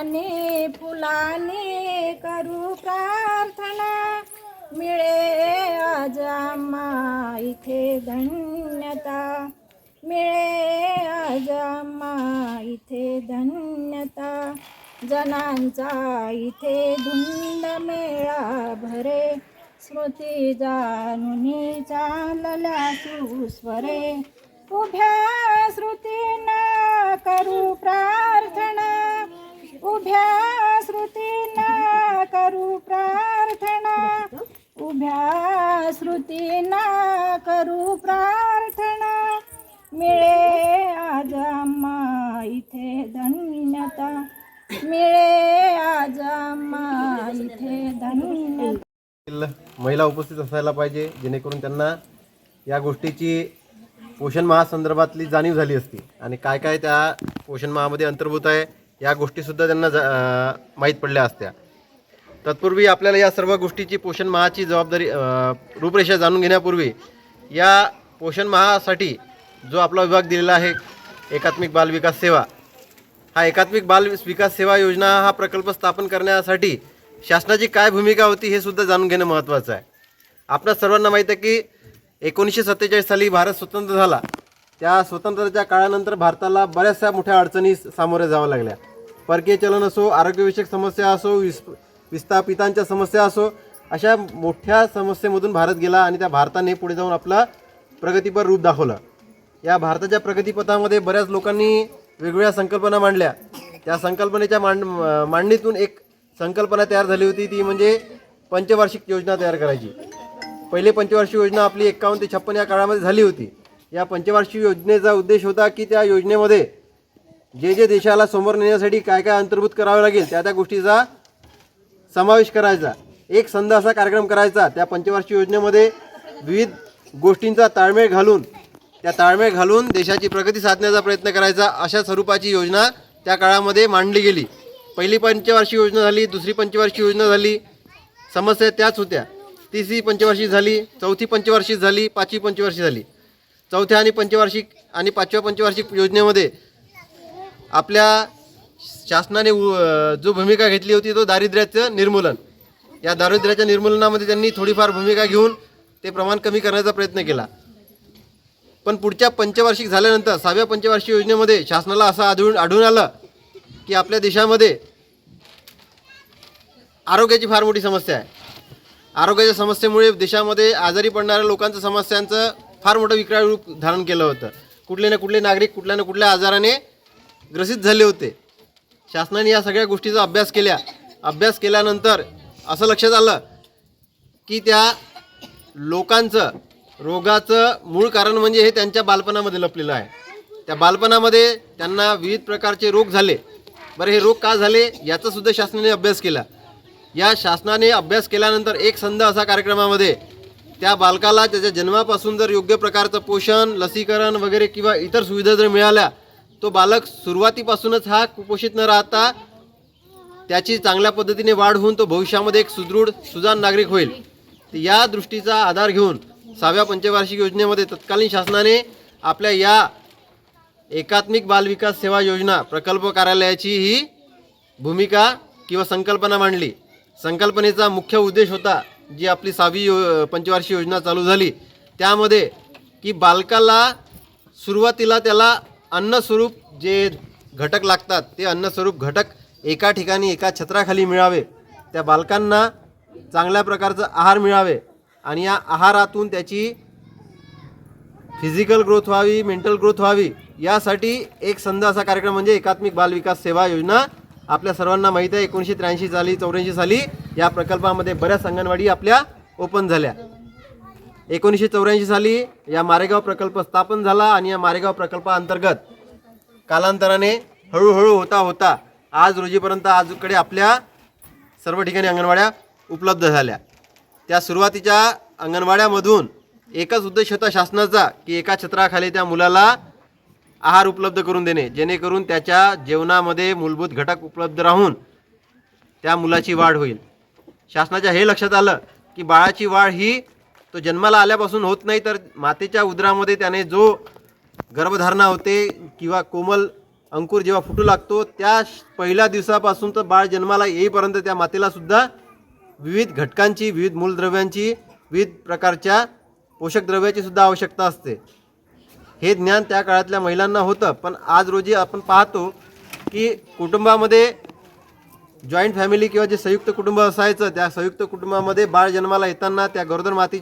फुलाने फुलाने करू प्रार्थना. मिळे आज आम्हा इथे धन्यता. मिळे आज आम्हा इथे धन्यता. जनांचा इथे धुंद मेळा भरे. स्मृती जाणून चालल्या सुस्वरे. उभ्या श्रुतींना करू प्रार्थना. उभ्या श्रुतींना करू प्रार्थना. उभ्या श्रुतींना करू प्रार्थना. मिळे आज आम्हा इथे धन्यता. मिळे आज आम्हा इथे धन्यता. महिला उपस्थित असायला पाहिजे जेणेकरून त्यांना या गोष्टीची पोषण महासंदर्भातली जाणीव झाली असती. आणि काय काय त्या पोषण महामध्ये अंतर्भूत आहे या गोष्टीसुद्धा त्यांना जा माहीत पडल्या असत्या. तत्पूर्वी आपल्याला या सर्व गोष्टीची पोषण महाची जबाबदारी रूपरेषा जाणून घेण्यापूर्वी या पोषण महासाठी जो आपला विभाग दिलेला आहे एकात्मिक बाल विकास सेवा हा एकात्मिक बाल विकास सेवा योजना हा प्रकल्प स्थापन करण्यासाठी शासनाची काय भूमिका होती हे सुद्धा जाणून घेणं महत्त्वाचं आहे. आपणा सर्वांना माहीत आहे की एकोणीसशे सत्तेचाळीस साली भारत स्वतंत्र झाला. त्या स्वतंत्रच्या काळानंतर भारताला बऱ्याचशा मोठ्या अडचणी सामोरे जावं लागल्या. परकीय चलन असो आरोग्यविषयक समस्या असो विस विस्थापितांच्या समस्या असो अशा मोठ्या समस्येमधून भारत गेला आणि त्या भारताने पुढे जाऊन आपला प्रगतीपर रूप दाखवलं. या भारताच्या प्रगतीपथामध्ये बऱ्याच लोकांनी वेगवेगळ्या संकल्पना मांडल्या. त्या संकल्पनेच्या मांड मांडणीतून एक संकल्पना तयार झाली होती ती म्हणजे पंचवार्षिक योजना तयार करायची. पहिले पंचवार्षिक योजना आपली एक्कावन्न ते छप्पन या काळामध्ये झाली होती. या पंचवार्षिक योजनेचा उद्देश होता की त्या योजनेमध्ये जे जे देशाला समोर नेण्यासाठी काय काय अंतर्भूत करावं लागेल त्या त्या गोष्टीचा समावेश करायचा. एक संध असा कार्यक्रम करायचा त्या पंचवार्षिक योजनेमध्ये विविध गोष्टींचा ताळमेळ घालून त्या ताळमेळ घालून देशाची प्रगती साधण्याचा प्रयत्न करायचा अशा स्वरूपाची योजना त्या काळामध्ये मांडली गेली. पहिली पंचवार्षिक योजना झाली दुसरी पंचवार्षिक योजना झाली समस्या त्याच होत्या. तिसरी पंचवार्षिक झाली चौथी पंचवार्षिक झाली पाचवी पंचवार्षिक झाली. चौथ्या आणि पंचवार्षिक आणि पाचव्या पंचवार्षिक योजनेमध्ये आपल्या शासनाने उ- जो भूमिका घेतली होती तो दारिद्र्याचं निर्मूलन. या दारिद्र्याच्या निर्मूलनामध्ये त्यांनी थोडीफार भूमिका घेऊन ते प्रमाण कमी करण्याचा प्रयत्न केला. पण पुढच्या पंचवार्षिक झाल्यानंतर सहाव्या पंचवार्षिक योजनेमध्ये शासनाला असं आढळून आढळून आलं की आपल्या देशामध्ये आरोग्याची फार मोठी समस्या आहे. आरोग्याच्या समस्येमुळे देशामध्ये आजारी पडणाऱ्या लोकांचं समस्यांचं फार मोठं विक्राळ रूप धारण केलं होतं. कुठले ना कुठले नागरिक कुठल्या ना कुठल्या आजाराने ग्रसित झाले होते. शासनाने या सगळ्या गोष्टीचा अभ्यास केल्या. अभ्यास केल्यानंतर असं लक्षात आलं की त्या लोकांचं रोगाचं मूळ कारण म्हणजे हे त्यांच्या बालपणामध्ये लपलेलं आहे. त्या बालपणामध्ये त्यांना विविध प्रकारचे रोग झाले. बरं हे रोग का झाले याचासुद्धा शासनाने अभ्यास केला. या शासनाने अभ्यास केल्यानंतर एक संध असा कार्यक्रमामध्ये त्या बालकाला त्याच्या जन्मापासून जर योग्य प्रकारचं पोषण लसीकरण वगैरे किंवा इतर सुविधा जर मिळाल्या तो बालक सुरुवातीपासूनच हा कुपोषित न राहता त्याची चांगल्या पद्धतीने वाढ होऊन तो भविष्यामध्ये एक सुदृढ सुजाण नागरिक होईल. या दृष्टीचा आधार घेऊन सहाव्या पंचवार्षिक योजनेमध्ये तत्कालीन शासनाने आपल्या या एकात्मिक बालविकास सेवा योजना प्रकल्प कार्यालयाची ही भूमिका किंवा संकल्पना मांडली. संकल्पनेचा मुख्य उद्देश होता जी आपली सहावी यो पंचवार्षिक योजना चालू झाली. त्यामध्ये की बालकाला सुरुवातीला त्याला अन्नस्वरूप जे घटक लागतात ते अन्नस्वरूप घटक एका ठिकाणी एका छत्राखाली मिळावे. त्या बालकांना चांगल्या प्रकारचं आहार मिळावे आणि या आहारातून त्याची फिजिकल ग्रोथ व्हावी मेंटल ग्रोथ व्हावी यासाठी एक संध असा कार्यक्रम म्हणजे एकात्मिक बालविकास सेवा योजना. आपल्या सर्वांना माहीत आहे एकोणीसशे त्र्याऐंशी साली चौऱ्याऐंशी साली या प्रकल्पामध्ये बऱ्याच अंगणवाडी आपल्या ओपन झाल्या. एकोणीसशे चौऱ्याऐंशी साली या मारेगाव प्रकल्प स्थापन झाला आणि या मारेगाव प्रकल्पाअंतर्गत कालांतराने हळूहळू होता होता आज रोजीपर्यंत आजकडे आपल्या सर्व ठिकाणी अंगणवाड्या उपलब्ध झाल्या. त्या सुरुवातीच्या अंगणवाड्यामधून एकच उद्देश होता शासनाचा की एका छत्राखाली त्या मुलाला आहार उपलब्ध करून देणे जेणेकरून त्याच्या जेवणामध्ये मूलभूत घटक उपलब्ध राहून त्या मुलाची वाढ होईल. शासनाच्या हे लक्षात आलं की बाळाची वाढ ही तो जन्माला आल्यापासून होत नाही तर मातेच्या उदरामध्ये त्याने जो गर्भधारणा होते किंवा कोमल अंकुर जेव्हा फुटू लागतो त्या पहिल्या दिवसापासून तर बाळ जन्माला येईपर्यंत त्या मातेलासुद्धा विविध घटकांची विविध मूलद्रव्यांची विविध प्रकारच्या पोषक द्रव्याची सुद्धा आवश्यकता असते. हे ज्ञान त्या काळातल्या महिलांना होतं पण आज रोजी आपण पाहतो की कुटुंबामध्ये जॉईंट फॅमिली किंवा जे संयुक्त कुटुंब असायचं त्या संयुक्त कुटुंबामध्ये बाळ जन्माला येताना त्या गरोदर मातेची